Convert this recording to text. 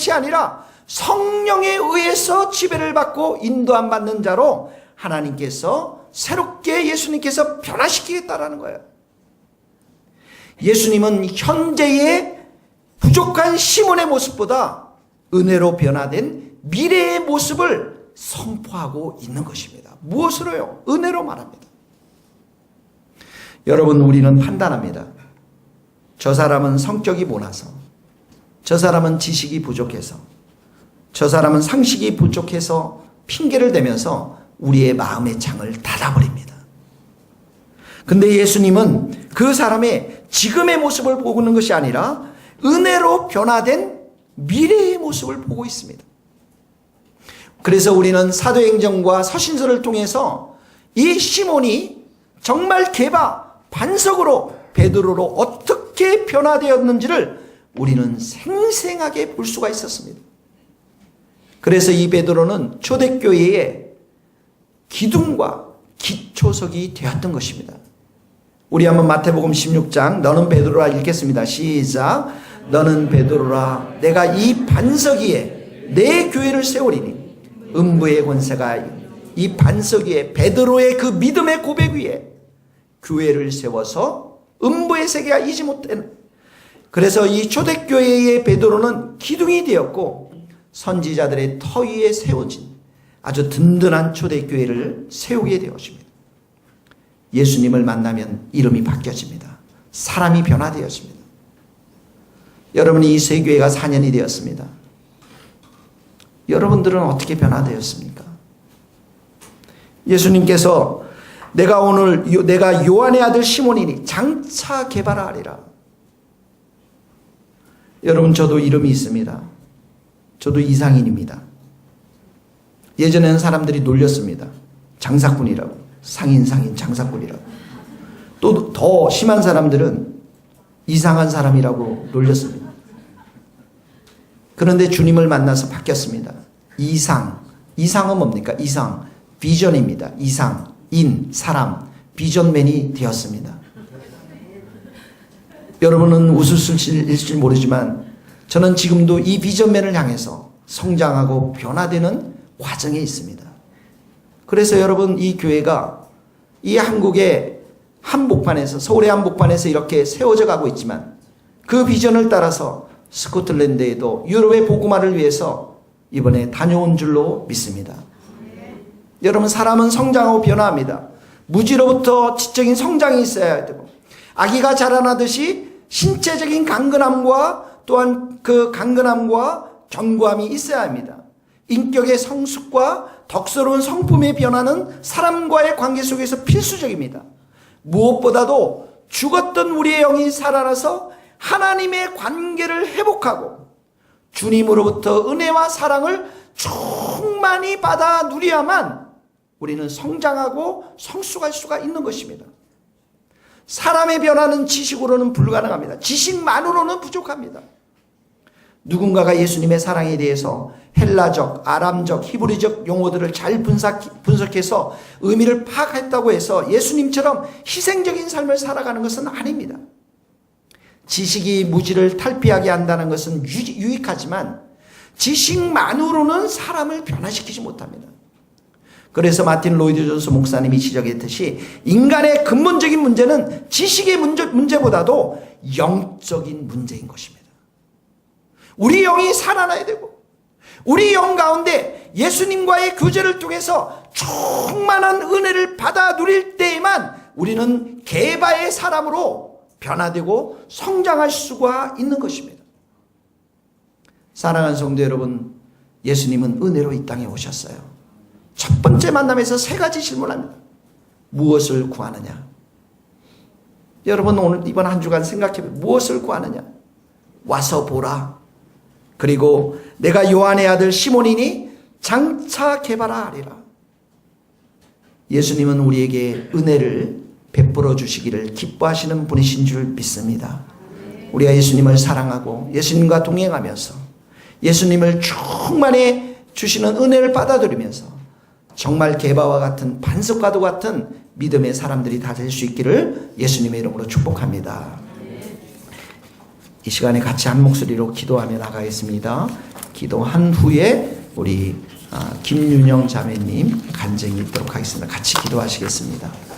것이 아니라 성령에 의해서 지배를 받고 인도함 받는 자로 하나님께서 새롭게 예수님께서 변화시키겠다라는 거예요. 예수님은 현재의 부족한 시몬의 모습보다 은혜로 변화된 미래의 모습을 선포하고 있는 것입니다. 무엇으로요? 은혜로 말합니다. 여러분, 우리는 판단합니다. 저 사람은 성격이 모나서, 저 사람은 지식이 부족해서, 저 사람은 상식이 부족해서 핑계를 대면서 우리의 마음의 창을 닫아버립니다. 근데 예수님은 그 사람의 지금의 모습을 보는 것이 아니라 은혜로 변화된 미래의 모습을 보고 있습니다. 그래서 우리는 사도행전과 서신서를 통해서 이 시몬이 정말 개바 반석으로 베드로로 어떻게 변화되었는지를 우리는 생생하게 볼 수가 있었습니다. 그래서 이 베드로는 초대교회의 기둥과 기초석이 되었던 것입니다. 우리 한번 마태복음 16장 너는 베드로라 읽겠습니다. 시작. 너는 베드로라 내가 이 반석 위에 내 교회를 세우리니 음부의 권세가 이 반석 위에 베드로의 그 믿음의 고백 위에 교회를 세워서 음부의 세계가 이지 못되는 그래서 이 초대교회의 베드로는 기둥이 되었고 선지자들의 터 위에 세워진 아주 든든한 초대교회를 세우게 되었습니다. 예수님을 만나면 이름이 바뀌어집니다. 사람이 변화되었습니다. 여러분이 이 세 교회가 4년이 되었습니다. 여러분들은 어떻게 변화되었습니까? 예수님께서 내가 오늘 내가 요한의 아들 시몬이니 장차 개발하리라. 여러분 저도 이름이 있습니다. 저도 이상인입니다. 예전에는 사람들이 놀렸습니다. 장사꾼이라고. 상인 상인 장사꾼이라고. 또 더 심한 사람들은 이상한 사람이라고 놀렸습니다. 그런데 주님을 만나서 바뀌었습니다. 이상. 이상은 뭡니까? 이상. 비전입니다. 이상. 인. 사람. 비전맨이 되었습니다. 여러분은 웃으실지 모르지만 저는 지금도 이 비전맨을 향해서 성장하고 변화되는 과정에 있습니다. 그래서 여러분 이 교회가 이 한국의 한복판에서 서울의 한복판에서 이렇게 세워져 가고 있지만 그 비전을 따라서 스코틀랜드에도 유럽의 복음화를 위해서 이번에 다녀온 줄로 믿습니다. 여러분 사람은 성장하고 변화합니다. 무지로부터 지적인 성장이 있어야 되고 아기가 자라나듯이 신체적인 강건함과 또한 그 강건함과 견고함이 있어야 합니다. 인격의 성숙과 덕스러운 성품의 변화는 사람과의 관계 속에서 필수적입니다. 무엇보다도 죽었던 우리의 영이 살아나서 하나님의 관계를 회복하고 주님으로부터 은혜와 사랑을 충만히 받아 누려야만 우리는 성장하고 성숙할 수가 있는 것입니다. 사람의 변화는 지식으로는 불가능합니다. 지식만으로는 부족합니다. 누군가가 예수님의 사랑에 대해서 헬라적, 아람적, 히브리적 용어들을 잘 분석, 분석해서 의미를 파악했다고 해서 예수님처럼 희생적인 삶을 살아가는 것은 아닙니다. 지식이 무지를 탈피하게 한다는 것은 유익하지만 지식만으로는 사람을 변화시키지 못합니다. 그래서 마틴 로이드 존스 목사님이 지적했듯이 인간의 근본적인 문제는 지식의 문제, 문제보다도 영적인 문제인 것입니다. 우리 영이 살아나야 되고 우리 영 가운데 예수님과의 교제를 통해서 충만한 은혜를 받아 누릴 때에만 우리는 개바의 사람으로 변화되고 성장할 수가 있는 것입니다. 사랑하는 성도 여러분, 예수님은 은혜로 이 땅에 오셨어요. 첫 번째 만남에서 세 가지 질문합니다. 무엇을 구하느냐? 여러분 오늘 이번 한 주간 생각해 무엇을 구하느냐? 와서 보라. 그리고 내가 요한의 아들 시몬이니 장차 개발하리라. 예수님은 우리에게 은혜를 베풀어 주시기를 기뻐하시는 분이신 줄 믿습니다. 우리가 예수님을 사랑하고 예수님과 동행하면서 예수님을 충만히 주시는 은혜를 받아들이면서 정말 개바와 같은 반석과도 같은 믿음의 사람들이 다 될 수 있기를 예수님의 이름으로 축복합니다. 이 시간에 같이 한 목소리로 기도하며 나가겠습니다. 기도한 후에 우리 아, 김윤영 자매님 간증이 있도록 하겠습니다. 같이 기도하시겠습니다.